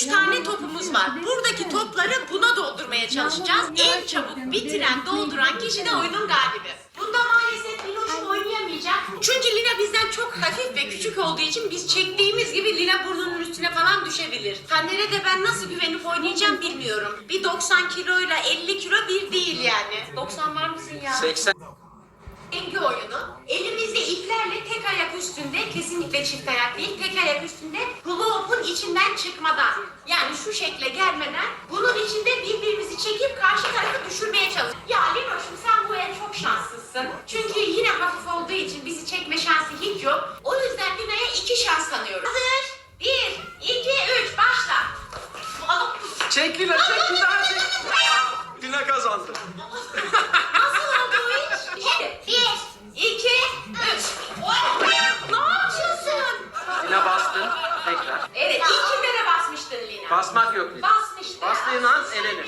üç tane topumuz var. Buradaki topları buna doldurmaya çalışacağız. En çabuk bitiren, dolduran kişi de oyunun galibi. Bunda maalesef Linoş'um oynayamayacak. Çünkü Lina bizden çok hafif ve küçük olduğu için biz çektiğimiz gibi Lina burnunun üstüne falan düşebilir. Taner'e de ben nasıl güvenip oynayacağım bilmiyorum. Bir 90 kiloyla 50 kilo bir değil yani. 90 var mısın ya? 80. Denge oyunu. Elimizde iplerle tek ayak üstünde, kesinlikle çift ayak değil, tek ayak üstünde içinden çıkmadan. Yani şu şekle gelmeden bunun içinde birbirimizi çekip karşı tarafı düşürmeye çalışıyoruz. Ya Linoş'um sen bu el çok şanslısın. Çünkü yine hafif olduğu için bizi çekme şansı hiç yok. O yüzden Lina'ya iki şans tanıyorum. Hazır. Bir, iki, üç, başla. Çek Lina çek daha çek. Basmak yok. Basmıştı. Bastığın an elenir.